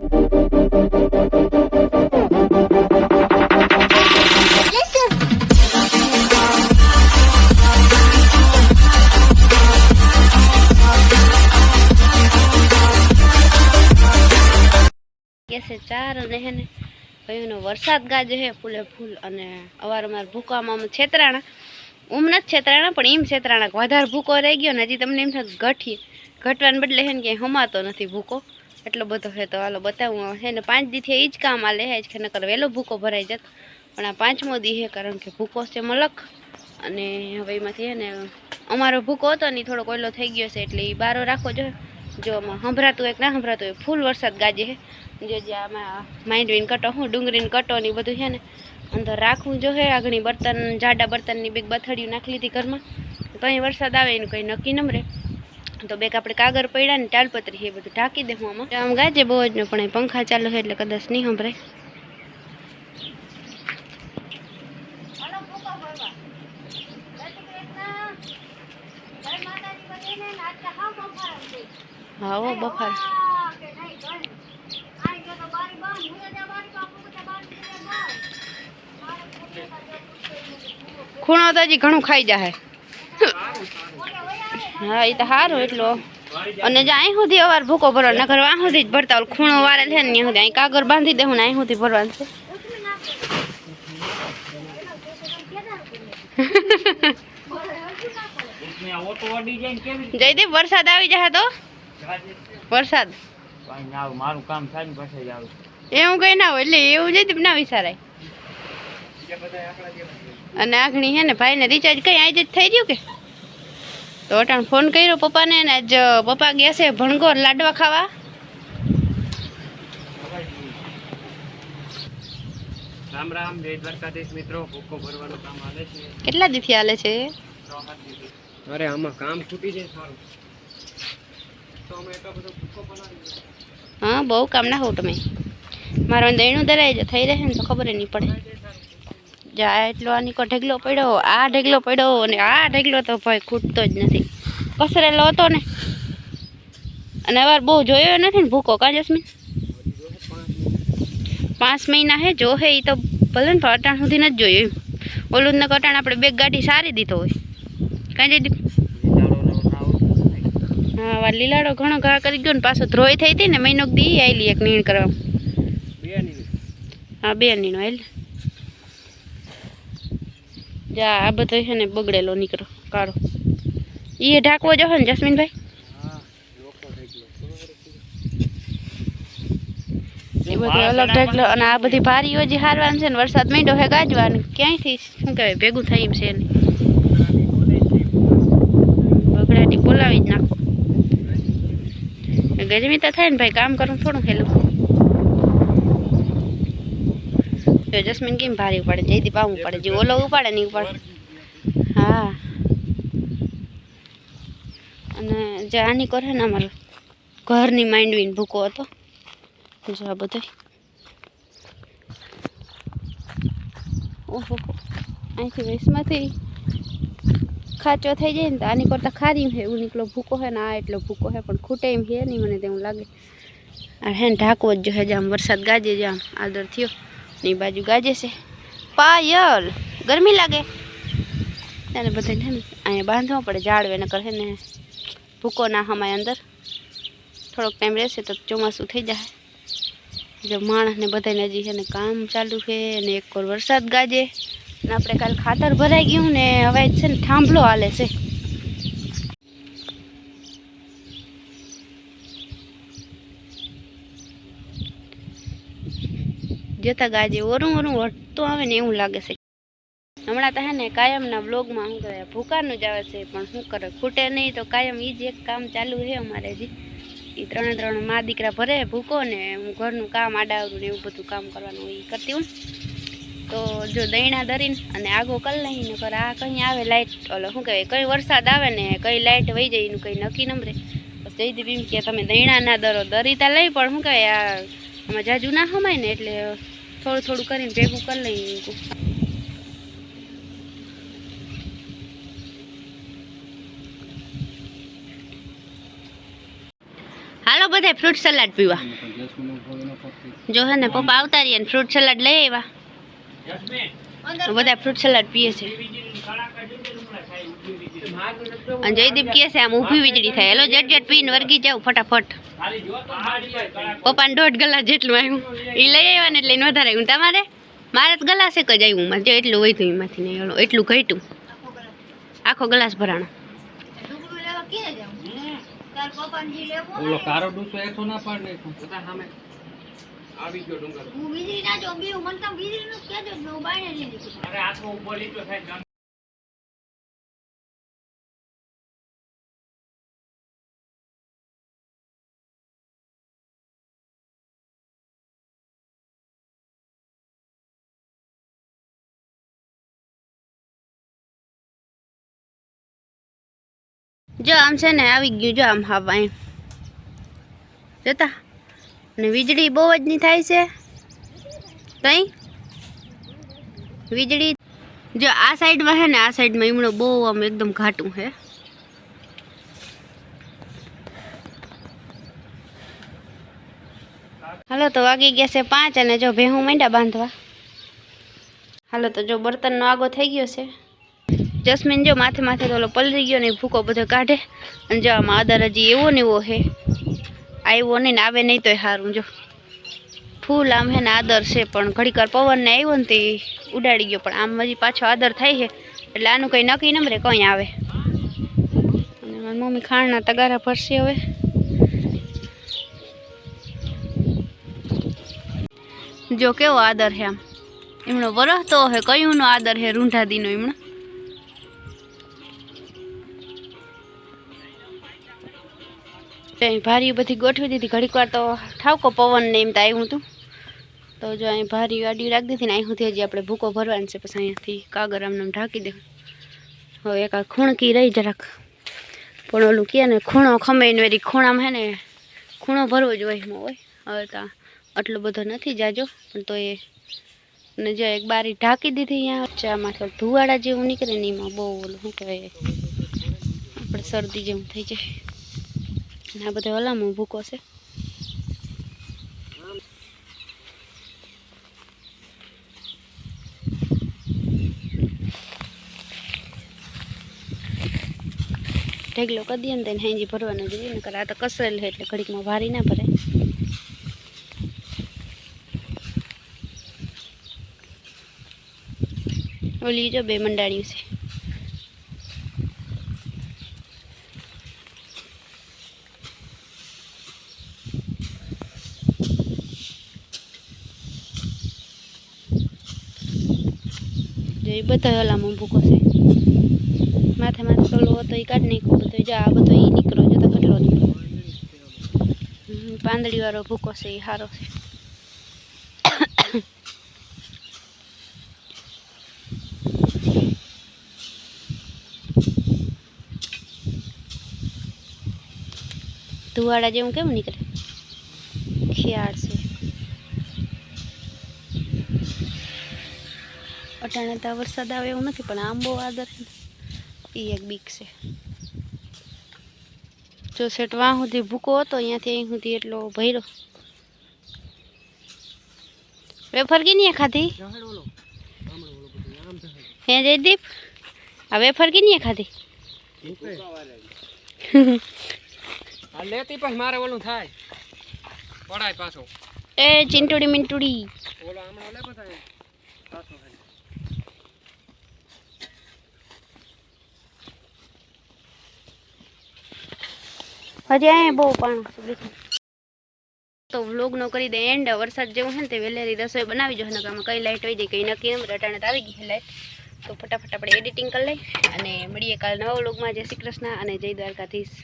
કે છે ચાર અને હે ને ભાઈઓનો વરસાદ ગાજે હે ફૂલે ફૂલ અને અવારનવાર ભૂકામાં અમે છેતરાણા. ઉમ નથી છેતરાણા, પણ એમ છેતરાણા કે વધારે ભૂકો રહી ગયો ને હજી તમને એમ થાય કે ઘટીએ ઘટવાને બદલે હે ને ક્યાંય હમાતો નથી ભૂકો. એટલો બધો હે તો હાલો બતાવું હે ને પાંચ દીથી એ જ કામ આલે છે. કે નકર વહેલો ભૂકો ભરાઈ જતો. પણ આ પાંચમો દી હે કારણ કે ભૂકો છે મલક. અને હવે એમાંથી હે ને અમારો ભૂકો હતો ને થોડો થોડોક ઓયલો થઈ ગયો છે એટલે એ બારો રાખવો જોઈએ. જો આમાં સંભળાતું હોય કે ના સંભળાતું હોય, ફૂલ વરસાદ ગાજે હે જે જે આમાં માંડવીને કટો, હું ડુંગળીને કટો ને બધું છે ને અંદર રાખવું જોઈએ આગળની બર્તન, જાડા બર્તનની બેગ બથડિયું નાખી લીધી ઘરમાં. તો અહીં વરસાદ આવે એનું કંઈ નક્કી ન તો બેગ આપણે કાગળ પડ્યા ને ટાલપત્રી એ બધું ઢાંકી દેવું આમાં. આમ ગાજે બહુ જ ને, પણ અહીં પંખા ચાલુ છે એટલે કદાચ નહીં સંભળાય. હા હો બફાર. ખૂણો તો હજી ઘણું ખાઈ જાય હા એ તો સારું એટલો. અને જો અહીં સુધી અવાર ભૂકો ભરવા નગર આ સુધી જ ભરતા ઓલો ખૂણો વારે છે ને ત્યાં અહીં કાગળ બાંધી દેવું ને અહીં સુધી ભરવાનું છે. જયદીપ વરસાદ આવી જાય તો? વરસાદ? મારું કામ થાય ને પછી જ એવું કઈ ના હોય, એટલે એવું જયદીપ ના વિચારાય. અને આગણી હે ને, ભાઈને રિચાર્જ કઈ આજે જ થઈ ગયું કે? તો અટાણ ફોન કર્યો પપ્પાને ને આજ પપ્પા ગયા છે ભણગોર લાડવા ખાવા. રામ રામ જય દ્વારકાધીશ મિત્રો. ભૂકો ભરવાનું કામ હાલે છે. કેટલા દીથી હાલે છે? અરે આમાં કામ ખૂટી જાય સારું. તો અમે એટલો બધો ભૂકો બનાવી હા બહુ કામ ના હોવ તમે. મારો દહીણું દરાય જો થઈ રહે ને તો ખબર નહીં પડે. જા એટલો આની કો ઢેગલો પડ્યો આ ઢેગલો પડ્યો અને આ ઢેગલો તો ભાઈ ખૂટતો જ નથી. કસરેલો હતો ને. અને અવાર બહુ જોયો નથી ને ભૂકો કા જસ્મીન? પાંચ મહિના હે જો હે એ તો ભલે ને અટાણ સુધી નથી જોયું એમ. ઓલું ને કટાણ આપણે બે ગાડી સારી દીધો હોય. કાંઈ જઈ હા વાર લીલાડો ઘણો ઘા કરી ગયો ને પાછો ધ્રોય થઈ હતી ને મહિનો દી આવેલી એક નીણ કરવા હા બે નીણો આવેલી જા આ બધો છે ને બગડેલો નીકળો કાળો. એ ઢાંકવો જો ને જસ્મીનભાઈ? એ બધું અલગ ઢાકલો અને આ બધી ભારીઓ જે હારવાનું છે ને વરસાદ માંડ્યો હે ગાજવાનું ક્યાંયથી શું કહેવાય ભેગું થાય એમ છે ને. બગડાટી બોલાવી જ નાખો. ગરમી તો થાય ને ભાઈ કામ કરવું થોડું હેલું. જો જસ્મીન કેમ ભારી પડે જયદીપ આવું પડે જે ઓલો ઉપાડે નહીં ઉપાડે. હા. અને જે આની કરે ને અમારે, ઘરની માંડવીને ભૂકો હતો. જો આ બધો. ઓહો. અહીંથી વેસમાંથી ખાચો થઈ જાય ને તો આની કરતાં ખારી છે એવું નીકળો ભૂકો છે ને આ એટલો ભૂકો છે પણ ખૂટે એમ છે નહીં, મને તેવું લાગે. આ હે ઢાંકવો જ જોઈએ જામ વરસાદ ગાજે જામ આદર થયો. ને બાજુ ગાજે છે. પાયલ! ગરમી લાગે. ત્યારે બધા છે ને, અહીંયા બાંધવા પડે જાળવે ને કરે ને, ભૂકો ના હમાય અંદર. થોડોક ટાઈમ રહેશે તો ચોમાસું થઈ જાય. જો માણસને બધાને હજી છે ને કામ ચાલુ છે ને એક વાર વરસાદ ગાજે. ને આપણે કાલ ખાતર ભરાઈ ગયું ને, હવે છે ને થાંભલો હાલે છે. જોતા ગાજે ઓરું ઓરું વટતું આવે ને એવું લાગે છે. હમણાં તો હે ને કાયમના બ્લોગમાં શું કરે ભૂકાનું જ આવે છે, પણ શું કરે? ખૂટે નહીં તો કાયમ એ જ એક કામ ચાલુ છે અમારે હજી. એ ત્રણે ત્રણ મા દીકરા ભરે, ભૂકો ને હું ઘરનું કામ આડાવરું ને એવું બધું કામ કરવાનું એ કરતી હું. તો જો દૈણા દરીને અને આગો કરી લઈને કર આ કંઈ આવે લાઇટ ઓલો શું કહેવાય, કઈ વરસાદ આવે ને કઈ લાઇટ વહી જાય એનું કંઈ નક્કી નંબરે. જયદીપ એમ કે તમે દૈણા ના દરો દરીતા લઈ, પણ શું કહેવાય, આ આમાં જાજુ ના હમાય ને એટલે થોડું થોડું કરીને ભેગું કરી લઈએ હાલો બધા ફ્રૂટ સલાડ પીવા. જો હે ને પપ્પા આવતા રહીએ ફ્રૂટ સલાડ લઈ આવ્યા. બધા ફ્રૂટ સલાડ પીએ છે. અને જયદીપ કહે છે આમ ઊભી વીજળી થાય. હેલો જટ જટ પીને વર્ગી જાવ ફટાફટ. પપ્પાને દોઢ ગલાસ જેટલું આવ્યું એ લઈ આવ્યા ને એટલે એને વધારે આવ્યું તમારે? મારે તો ગલાસ એક જ આવ્યું મારે જો એટલું વધ્યું એમાંથી નહીં એલો એટલું ઘટ્યું. આખો ગ્લાસ ભરાણો. ઓલો કારો ડૂસો એઠો ના પાડ નાખ્યો બધા સામે આવી ગયો ડુંગર. અરે આખો ઉપર લીટો થાય જો, આમ છે ને આવી ગયું, જો, આમ હા એમ જોતા? અને વીજળી બહુ જ નહીં થાય છે. કઈ? વીજળી? જો, આ સાઈડમાં છે ને, આ સાઈડમાં ઈમણો બહુ આમ એકદમ ઘાટું છે હાલો, તો વાગી ગયા છે પાંચ અને જો ભેહું માંડ્યા બાંધવા. હાલો, તો જો બર્તનનો આગો થઈ ગયો છે. જસ્મીન જો માથે માથે તો પલરી ગયો ને ભૂકો બધો કાઢે. અને જો આમાં આદર હજી એવો ને એવો હે આવ્યો નહીં ને આવે નહીં તોય સારું જો. ફૂલ આમ હે ને આદર છે, પણ ઘડીકર પવનને આવ્યો ને તે ઉડાડી ગયો. પણ આમ હજી પાછો આદર થાય છે, એટલે આનું કંઈ નક્કી નંબરે કંઈ આવે. અને મારી મમ્મી ખાણના તગારા ભરશે હવે. જો કેવો આદર છે આમ. એમનો વરસ તો હે કયું નો આદર હે રૂંઢાદીનો એમનો. તો અહીં ભારી બધી ગોઠવી દીધી. ઘડીક વાર તો ઠાવકો પવન ને એમ તો આવ્યું હતું. તો જો અહીં ભારી વાડી રાખી દીધી ને અહીં સુધી હજી આપણે ભૂકો ભરવાનો છે, પછી અહીંયાથી કાગર આમને આમ ઢાંકી દે. હવે એક આ ખૂણકી રહી જરાક. પણ ઓલું કહે ને, ખૂણો ખમે ને વેરી ખૂણામાં હે ને, ખૂણો ભરવો જ હોય હોય. હવે તો આટલો બધો નથી જાજો, પણ તો એ ને જો એક બારી ઢાંકી દીધી અહીંયા ચામાં થોડું ધુવાડા જેવું નીકળે ને એમાં બહુ ઓલું શું કહેવાય, આપણે શરદી જેવું થઈ જાય. આ બધો હલામો ભૂકો છે. ઢેગલો કરી દઈએ ને તેને હેંજી ભરવાનો જોઈએ ને આ તો કસરેલ છે એટલે ઘડીકમાં ભારી ના ભરાય. ઓલી જો બે મંડાળ્યું છે. જો એ બધો હલામાં ભૂકો છે. માથે માથે પેલો હતો એ કાઢી નાખ્યો, બધો જો આ બધો એ નીકળો જો તો કેટલો નીકળો પાંદડી વાળો ભૂકો છે એ સારો છે. ધુવાડા જેવું કેમ નીકળે? ખિયાળ છે. અટાણે તો વરસાદ આવે એવું નથી પણ આંબો આદર એ એક બીક છે. જો સેટ વાં સુધી ભૂકો હતો અહીંયાથી અહીં સુધી એટલો ભર્યો. વેફર કેની ખાધી બધું આમ જહાડ હે જયદીપ આ વેફર કેની ખાધી આ લેતી પછી મારે ઓલું થાય. પડાય પાછો. એ ચિંટુડી મિંટુડી. ઓલો હમણાં લે પાછો હજી અહીંયા બહુ પાણી. તો વ્લોગનો કરી દે એન્ડ વરસાદ જેવું છે ને તે વહેલેરી રસોઈ બનાવી જો. નકામાં કઈ લાઈટ હોય જાય કઈ નક્કી એમ રટાણે આવી ગઈ છે લાઈટ તો ફટાફટ આપણે એડિટિંગ કરી લઈ અને મળીએ કાલ નવા વ્લોગમાં જય શ્રી કૃષ્ણ અને જય દ્વારકાધીશ.